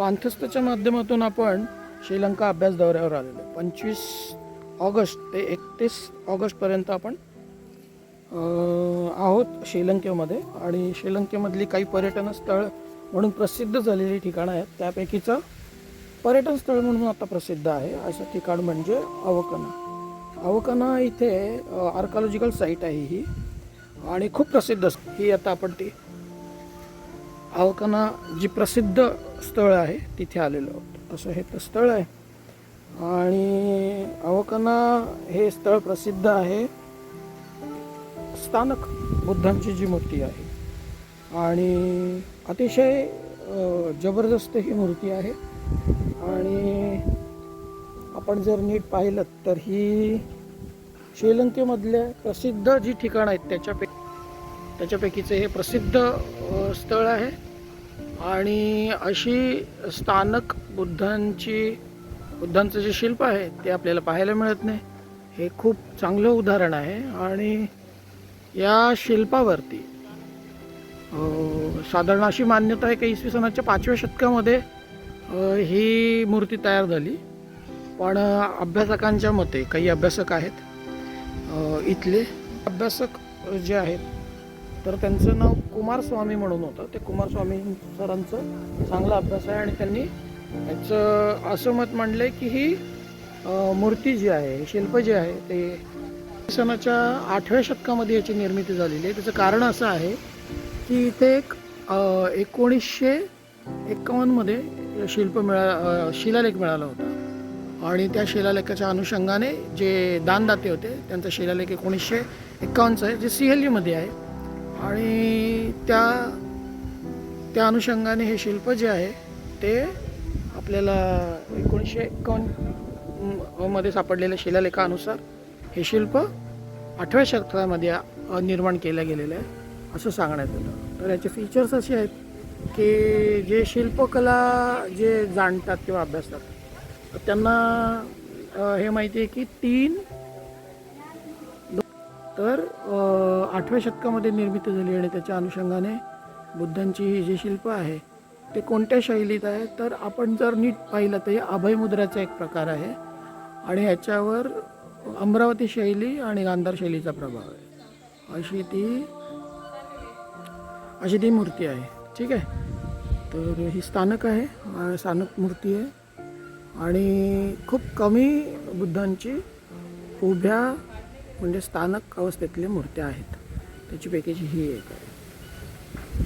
पांथस्तच्या माध्यमातून आपण श्रीलंका अभ्यास दौऱ्यावर आलेलो आहे. पंचवीस ऑगस्ट ते एकतीस ऑगस्टपर्यंत आपण आहोत श्रीलंकेमध्ये. आणि श्रीलंकेमधली काही पर्यटन स्थळ म्हणून प्रसिद्ध झालेली ठिकाणं आहेत. त्यापैकीचं पर्यटन स्थळ म्हणून आता प्रसिद्ध आहे. असं ठिकाण म्हणजे अवकना. अवकना इथे आर्कॉलॉजिकल साईट आहे ही. आणि खूप प्रसिद्ध ही आता आपण ती अवकना जी प्रसिद्ध स्थळ आहे तिथे आलेलो आहोत. असं हे तर स्थळ आहे. आणि अवकना हे स्थळ प्रसिद्ध आहे. स्थानक बुद्धांची जी मूर्ती आहे. आणि अतिशय जबरदस्त ही मूर्ती आहे. आणि आपण जर नीट पाहिलं तर ही श्रीलंकेमधल्या प्रसिद्ध जी ठिकाणं आहेत त्याच्यापैकी त्याच्यापैकीचं हे प्रसिद्ध स्थळ आहे. आणि अशी स्थानक बुद्धांची बुद्धांचं जे शिल्प आहे ते आपल्याला पाहायला मिळत नाही. हे खूप चांगलं उदाहरण आहे. आणि या शिल्पावरती साधारण अशी मान्यता आहे की इसवी सनाच्या पाचव्या शतकामध्ये ही मूर्ती तयार झाली. पण अभ्यासकांच्या मते काही अभ्यासक आहेत इथले अभ्यासक जे आहेत तर त्यांचं नाव कुमारस्वामी म्हणून होतं. ते कुमारस्वामी सरांचं चांगला अभ्यास आहे आणि त्यांनी याचं असं मत मांडलं आहे की ही मूर्ती जी आहे शिल्प जे आहे ते सणाच्या आठव्या शतकामध्ये याची निर्मिती झालेली आहे. त्याचं कारण असं आहे की इथे एक एकोणीसशे एकावन्नमध्ये शिल्प मिळा शिलालेख मिळाला होता. आणि त्या शिलालेखाच्या अनुषंगाने जे दानदाते होते त्यांचा शिलालेख एकोणीसशे एकावन्नचा आहे जे सी एल यूमध्ये आहे. आणि त्या त्या अनुषंगाने हे शिल्प जे आहे ते आपल्याला एकोणीसशे एकोणमध्ये सापडलेल्या शिलालेखानुसार हे शिल्प आठव्या शतकामध्ये निर्माण केलं गेलेलं आहे असं सांगण्यात येतं. तर याचे फीचर्स असे आहेत की जे शिल्पकला जे जाणतात किंवा अभ्यासतात त्यांना हे माहिती आहे की तीन तर आठव्या शतकामध्ये निर्मिती झाली आणि त्याच्या अनुषंगाने बुद्धांची ही जी शिल्प आहे ते कोणत्या शैलीत आहे? तर आपण जर नीट पाहिलं तर हे अभयमुद्राचा एक प्रकार आहे आणि ह्याच्यावर अमरावती शैली आणि गांधार शैलीचा प्रभाव आहे. अशी ती अशी ती मूर्ती आहे. ठीक आहे? तर ही स्थानक आहे स्थानक मूर्ती आहे आणि खूप कमी बुद्धांची उभ्या म्हणजे स्थानक अवस्थेतल्या मूर्त्या आहेत. त्याच्यापैकीची ही एक आहे.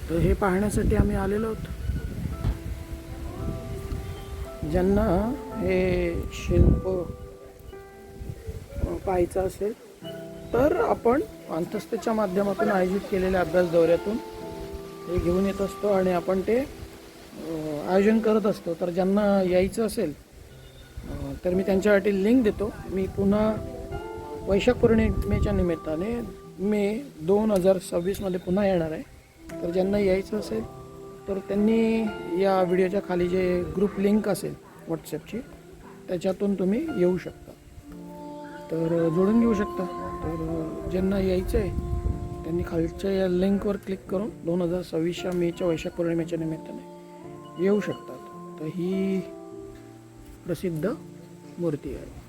तर हे पाहण्यासाठी आम्ही आलेलो आहोत ज्यांना हे शिल्प पाहायचं असेल तर आपण अंतस्थेच्या माध्यमातून आयोजित केलेल्या अभ्यास दौऱ्यातून हे घेऊन येत असतो आणि आपण ते आयोजन करत असतो. तर ज्यांना यायचं असेल तर मी त्यांच्यासाठी लिंक देतो. मी पुन्हा वैशाख पौर्णिमेच्या निमित्ताने मे दोन हजार सव्वीसमध्ये पुन्हा येणार आहे. तर ज्यांना यायचं असेल तर त्यांनी या व्हिडिओच्या खाली जे ग्रुप लिंक असेल व्हॉट्सॲपची त्याच्यातून तुम्ही येऊ शकता. तर जोडून घेऊ शकता. तर ज्यांना यायचं आहे त्यांनी खालच्या या लिंकवर क्लिक करून दोन हजार सव्वीसच्या मेच्या वैशाख पौर्णिमेच्या निमित्ताने येऊ शकतात तर ही प्रसिद्ध मूर्ती आहे.